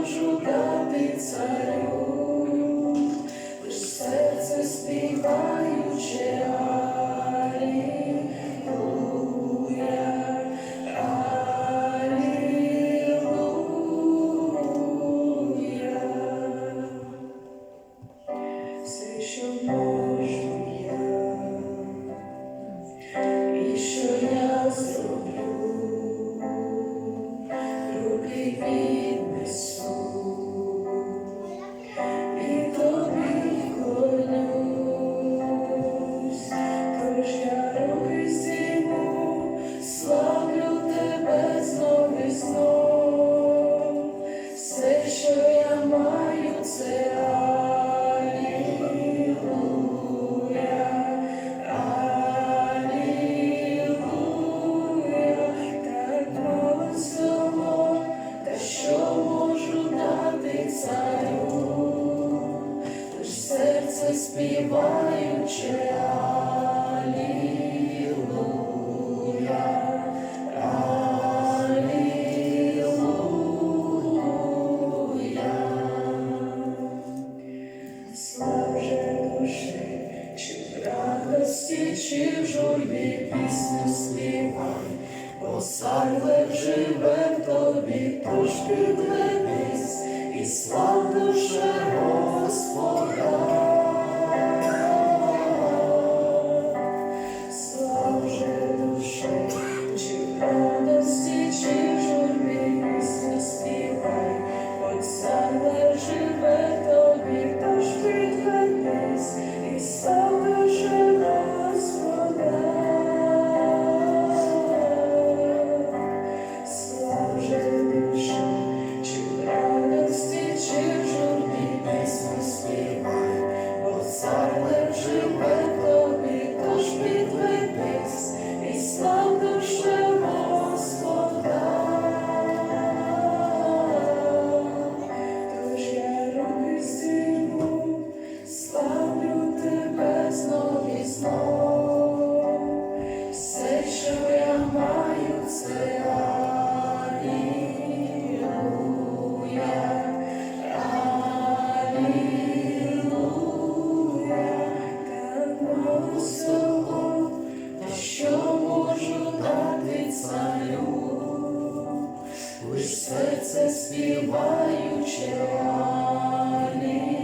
можу дати царю, лиш серце співаючи. співаючи Алілуя, Алілуя. Славже душі, чи в радості, чи в журбі пісню співай, бо сайле живе в тобі, тож ти Тішиш серце співаюче, Алілуя.